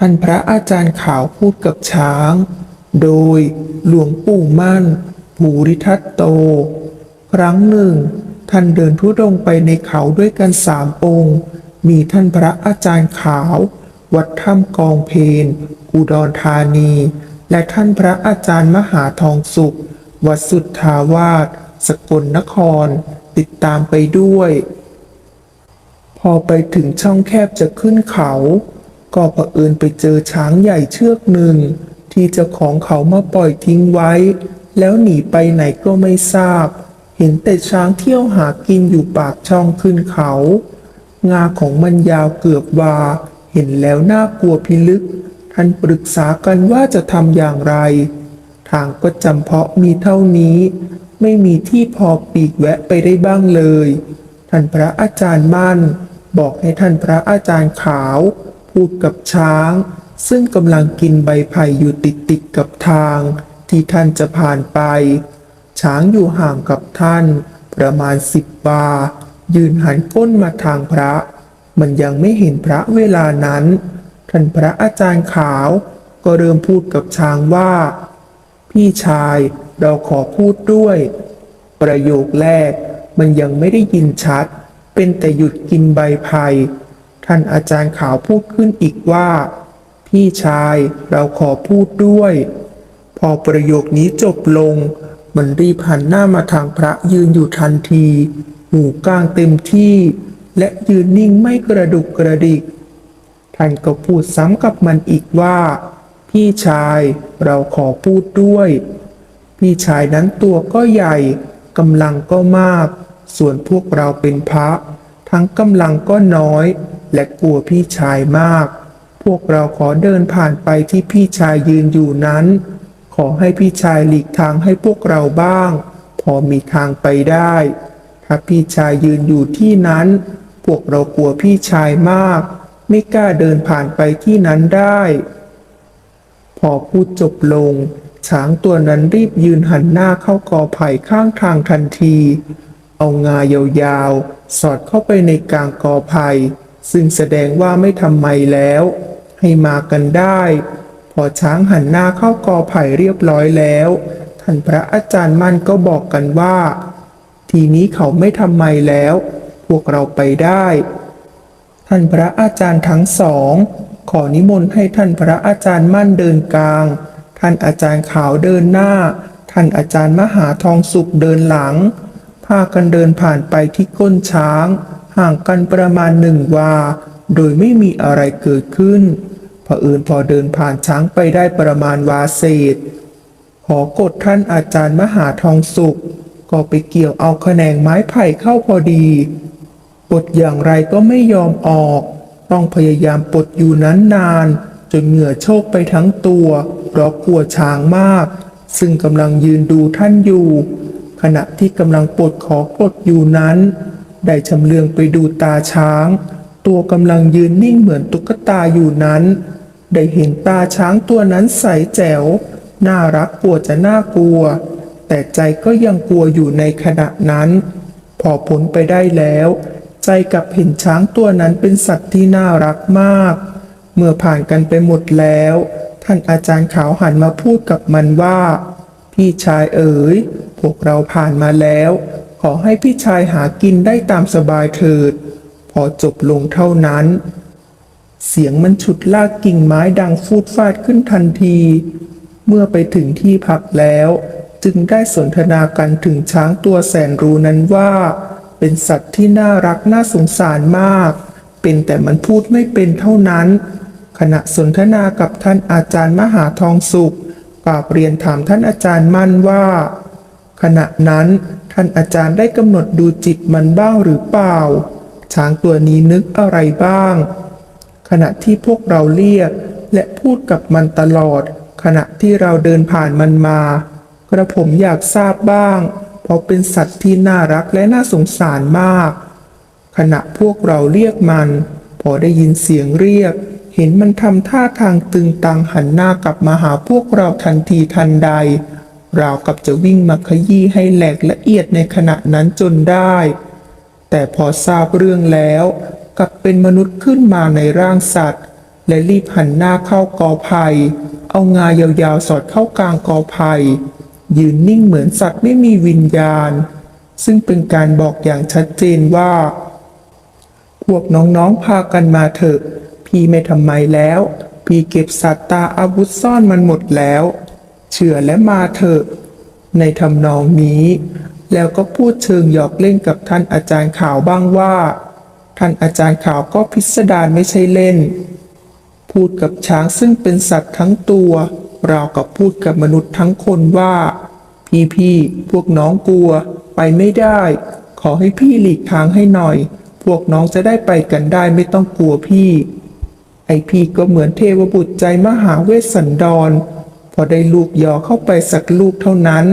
ท่านพระอาจารย์ขาวพูดกับช้าง โดยหลวงปู่มั่น ภูริทัตโต ครั้งหนึ่ง ท่านเดินทุดงไปในเขาด้วยกันสามองค์ มีท่านพระอาจารย์ขาว วัดถ้ำกองเพนอุดรธานี และท่านพระอาจารย์มหาทองสุข วัดสุทธาวาสสกลนคร ติดตามไปด้วย พอไปถึงช่องแคบจะขึ้นเขา ก็เผอิญไปเจอช้างใหญ่เชือกหนึ่ง ที่เจ้าของเขามาปล่อยทิ้งไว้ แล้วหนีไปไหนก็ไม่ทราบ เห็นแต่ช้างเที่ยวหากินอยู่ปากช่องขึ้นเขา งาของมันยาวเกือบวา เห็นแล้วน่ากลัวพิลึก ท่านปรึกษากันว่าจะทำอย่างไร ทางก็จำเพาะมีเท่านี้ ไม่มีที่พอปีกแวะไปได้บ้างเลย ท่านพระอาจารย์มั่น บอกให้ท่านพระอาจารย์ขาว พูดกับช้าง ซึ่งกำลังกินใบไผ่อยู่ติดติดๆกับทาง ที่ท่านจะผ่านไป ช้างอยู่ห่างกับท่าน ประมาณสิบวายืนหันก้นมาทางพระ มันยังไม่เห็นพระเวลานั้น ท่านพระอาจารย์ขาว ก็เริ่มพูดกับช้างว่า พี่ชายเราขอพูดด้วย ประโยคแรกมันยังไม่ได้ยินชัด เป็นแต่หยุดกินใบไผ่ ท่านอาจารย์ขาวพูดขึ้นอีกว่า พี่ชายเราขอพูดด้วย พอประโยคนี้จบลง มันรีบหันหน้ามาทางพระยืนอยู่ทันที หูกลางเต็มที่ และยืนนิ่งไม่กระดุกกระดิก ท่านก็พูดซ้ำกับมันอีกว่า พี่ชายเราขอพูดด้วย พี่ชายนั้นตัวก็ใหญ่กำลังก็มาก ส่วนพวกเราเป็นพระ ทั้งกำลังก็น้อย และกลัวพี่ชายมาก พวกเราขอเดินผ่านไปที่พี่ชายยืนอยู่นั้น ขอให้พี่ชายหลีกทางให้พวกเราบ้าง พอมีทางไปได้ ถ้าพี่ชายยืนอยู่ที่นั้น พวกเรากลัวพี่ชายมาก ไม่กล้าเดินผ่านไปที่นั้นได้ พอพูดจบลง ช้างตัวนั้นรีบยืนหันหน้าเข้ากอไผ่ข้างทางทันที เอางายาวๆ สอดเข้าไปในกลางกอไผ่ ซึ่งแสดงว่าไม่ทำไมแล้ว ให้มากันได้ พอช้างหันหน้าเข้ากอไผ่เรียบร้อยแล้ว ท่านพระอาจารย์มั่นก็บอกกันว่า ทีนี้เขาไม่ทำไมแล้ว พวกเราไปได้ ท่านพระอาจารย์ทั้งสอง ขอนิมนต์ให้ท่านพระอาจารย์มั่นเดินกลาง ท่านอาจารย์ขาวเดินหน้า ท่านอาจารย์มหาทองสุขเดินหลังพากันเดินผ่านไปที่ก้นช้าง ห่างกันประมาณหนึ่งวา โดยไม่มีอะไรเกิดขึ้นเผอิญพอเดินผ่านช้างไปได้ประมาณวาเศษ ขอกดท่านอาจารย์มหาทองสุข ก็ไปเกี่ยวเอาแขนงไม้ไผ่เข้าพอดีปลดอย่างไรก็ไม่ยอมออก ต้องพยายามปลดอยู่นั้นนาน จนเหงื่อโชกไปทั้งตัวเพราะกลัวช้างมาก ซึ่งกำลังยืนดูท่านอยู่ ขณะที่กำลังปลดขอปลดอยู่นั้น ได้ชำเลืองไปดูตาช้าง ตัวกำลังยืนนิ่งเหมือนตุ๊กตาอยู่นั้น ได้เห็นตาช้างตัวนั้นใสแจ๋ว น่ารักกลัวจะน่ากลัว แต่ใจก็ยังกลัวอยู่ในขณะนั้น พอพ้นไปได้แล้ว ใจกับเห็นช้างตัวนั้นเป็นสัตว์ที่น่ารักมาก เมื่อผ่านกันไปหมดแล้ว ท่านอาจารย์ขาวหันมาพูดกับมันว่า พี่ชายเอ๋ยพวกเราผ่านมาแล้ว ขอให้พี่ชายหากินได้ตามสบายเถิด พอจบลงเท่านั้น เสียงมันฉุดลากกิ่งไม้ดังฟูดฟาดขึ้นทันที เมื่อไปถึงที่พักแล้ว จึงได้สนทนากันถึงช้างตัวแสนรู้นั้นว่า เป็นสัตว์ที่น่ารักน่าสงสารมาก เป็นแต่มันพูดไม่เป็นเท่านั้น ขณะสนทนากับท่านอาจารย์มหาทองสุขกราบเรียนถามท่านอาจารย์มั่นว่า ขณะนั้นานอาจารย์ได้กำหนดดูจิตมันบ้างหรือเปล่า ช้างตัวนี้นึกอะไรบ้าง ขณะที่พวกเราเรียก และพูดกับมันตลอด ขณะที่เราเดินผ่านมันมา กระผมอยากทราบบ้าง เพราะเป็นสัตว์ที่น่ารักและน่าสงสารมาก ขณะพวกเราเรียกมัน พอได้ยินเสียงเรียก เห็นมันทำท่าทางตึงตังหันหน้ากลับมาหาพวกเราทันทีทันใด ราวกับจะวิ่งมาขยี้ให้แหลกละเอียดในขณะนั้นจนได้ แต่พอทราบเรื่องแล้วกลับเป็นมนุษย์ขึ้นมาในร่างสัตว์ และรีบหันหน้าเข้ากอไผ่เอางายาวๆสอดเข้ากลางกอไผ่ยืนนิ่งเหมือนสัตว์ไม่มีวิญญาณ ซึ่งเป็นการบอกอย่างชัดเจนว่า พวกน้องๆพากันมาเถอะ พี่ไม่ทำไมแล้ว พี่เก็บสัตว์ตาอาวุธซ่อนมันหมดแล้ว เชื่อและมาเถอะ ในทำนองนี้ แล้วก็พูดเชิงหยอกเล่นกับท่านอาจารย์ข่าวบ้างว่า ท่านอาจารย์ข่าวก็พิสดารไม่ใช่เล่น พูดกับช้างซึ่งเป็นสัตว์ทั้งตัวราวกับพูดกับมนุษย์ทั้งคนว่า พี่พี่พวกน้องกลัว ไปไม่ได้ ขอให้พี่หลีกทางให้หน่อย พวกน้องจะได้ไปกันได้ไม่ต้องกลัวพี่ ไอพี่ก็เหมือนเทวบุตรใจมหาเวสสันดร อได้ลูกยอเข้าไปสักลูกเท่านั้น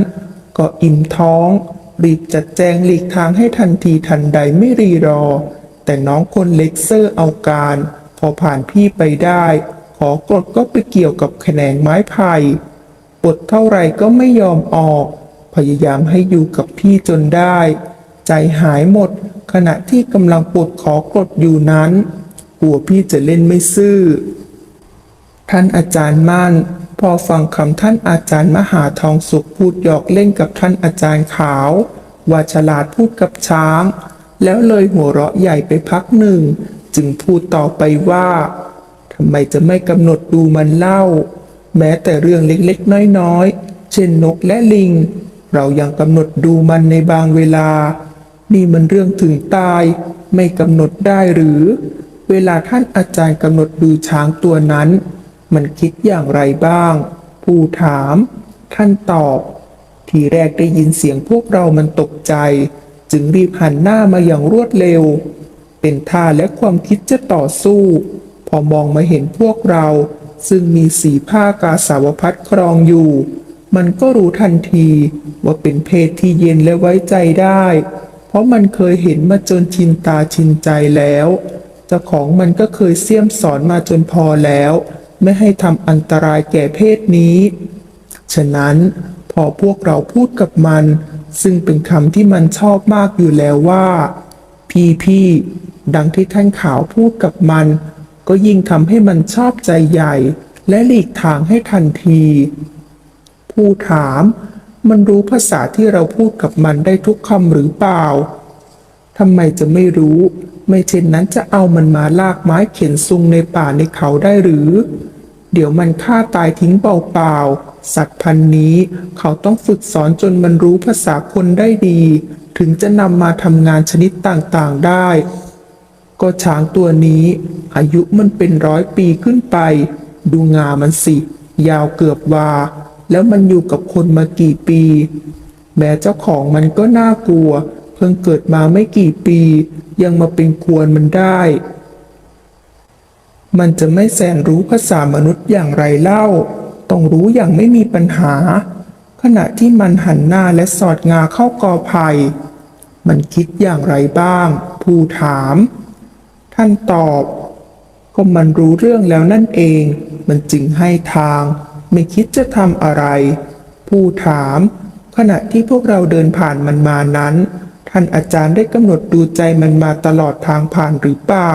ก็อิ่มท้อง รีบจัดแจงหลีกทางให้ทันทีทันใดไม่รีรอ แต่น้องคนเล็กเซอร์เอาการ พอผ่านพี่ไปได้ ขอกรดก็ไปเกี่ยวกับแขนงไม้ไผ่ปดเท่าไหร่ก็ไม่ยอมออก พยายามให้อยู่กับพี่จนได้ ใจหายหมด ขณะที่กำลังปลดขอกรดอยู่นั้นกลัวพี่จะเล่นไม่ซื่อ ท่านอาจารย์มั่น พอฟังคำท่านอาจารย์มหาทองสุขพูดหยอกเล่นกับท่านอาจารย์ขาวว่าฉลาดพูดกับช้าง แล้วเลยหัวเราะใหญ่ไปพักหนึ่ง จึงพูดต่อไปว่าทำไมจะไม่กำหนดดูมันเล่า แม้แต่เรื่องเล็กๆ น้อยๆ เช่นนกและลิง เรายังกำหนดดูมันในบางเวลา นี่มันเรื่องถึงตาย ไม่กำหนดได้หรือ เวลาท่านอาจารย์กำหนดดูช้างตัวนั้น มันคิดอย่างไรบ้าง ผู้ถาม ท่านตอบ ทีแรกได้ยินเสียงพวกเรามันตกใจ จึงรีบหันหน้ามาอย่างรวดเร็ว เป็นท่าและความคิดจะต่อสู้ พอมองมาเห็นพวกเรา ซึ่งมีสีผ้ากาสาวพัดครองอยู่ มันก็รู้ทันทีว่าเป็นเพศที่เย็นและไว้ใจได้ เพราะมันเคยเห็นมาจนชินตาชินใจแล้ว เจ้าของมันก็เคยเสี่ยมสอนมาจนพอแล้ว ไม่ให้ทำอันตรายแก่เพศนี้ ฉะนั้นพอพวกเราพูดกับมัน ซึ่งเป็นคำที่มันชอบมากอยู่แล้วว่า พี่พี่ดังที่ท่านขาวพูดกับมัน ก็ยิ่งทำให้มันชอบใจใหญ่ และหลีกทางให้ทันที ผู้ถามมันรู้ภาษาที่เราพูดกับมันได้ทุกคำหรือเปล่าทำไมจะไม่รู้ ไม่เช่นนั้นจะเอามันมาลากไม้เข็นซุงในป่าในเขาได้หรือ เดี๋ยวมันฆ่าตายทิ้งเปล่าๆ สัตว์พันธุ์นี้เขาต้องฝึกสอนจนมันรู้ภาษาคนได้ดี ถึงจะนำมาทำงานชนิดต่างๆได้ ก็ช้างตัวนี้ อายุมันเป็นร้อยปีขึ้นไป ดูงามันสิ ยาวเกือบวา แล้วมันอยู่กับคนมากี่ปี แม้เจ้าของมันก็น่ากลัว เพิ่งเกิดมาไม่กี่ปี ยังมาเป็นควรมันได้ มันจะไม่แสนรู้ภาษามนุษย์อย่างไรเล่า ต้องรู้อย่างไม่มีปัญหา ขณะที่มันหันหน้าและสอดงาเข้ากอไผ่มันคิดอย่างไรบ้าง ผู้ถาม ท่านตอบ ก็มันรู้เรื่องแล้วนั่นเอง มันจึงให้ทาง ไม่คิดจะทำอะไร ผู้ถาม ขณะที่พวกเราเดินผ่านมันมานั้น ท่านอาจารย์ได้กำหนดดูใจมันมาตลอดทางผ่านหรือเปล่า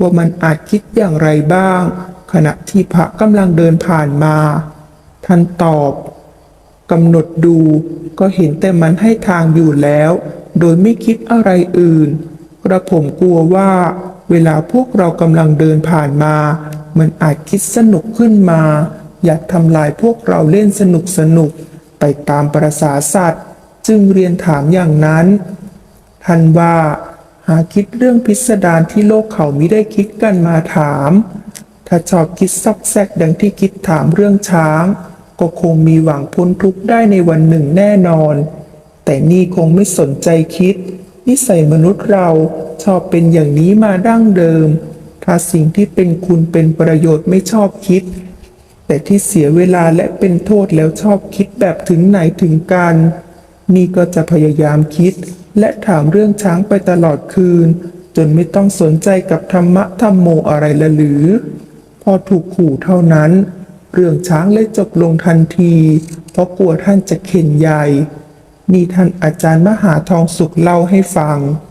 ว่ามันอาจคิดอย่างไรบ้าง ขณะที่พระกำลังเดินผ่านมา ท่านตอบกำหนดดูก็เห็นแต่มันให้ทางอยู่แล้ว โดยไม่คิดอะไรอื่น กระผมกลัวว่า เวลาพวกเรากำลังเดินผ่านมา มันอาจคิดสนุกขึ้นมา อยากทำลายพวกเราเล่นสนุกสนุกๆไปตามประสาสัตว์ จึงเรียนถามอย่างนั้น ท่านว่า หาคิดเรื่องพิสดารที่โลกเขามิได้คิดกันมาถาม ถ้าชอบคิดซอกแซกดังที่คิดถามเรื่องช้าง ก็คงมีหวังพ้นทุกข์ได้ในวันหนึ่งแน่นอน แต่นี่คงไม่สนใจคิด นิสัยมนุษย์เราชอบเป็นอย่างนี้มาดั้งเดิม ถ้าสิ่งที่เป็นคุณเป็นประโยชน์ไม่ชอบคิด แต่ที่เสียเวลาและเป็นโทษแล้วชอบคิดแบบถึงไหนถึงกัน นี่ก็จะพยายามคิด และถามเรื่องช้างไปตลอดคืน จนไม่ต้องสนใจกับธรรมะธรรมโมอะไรละหรือ พอถูกขู่เท่านั้น เรื่องช้างเลยจบลงทันที เพราะกลัวท่านจะเข็นใหญ่นี่ท่านอาจารย์มหาทองสุขเล่าให้ฟัง「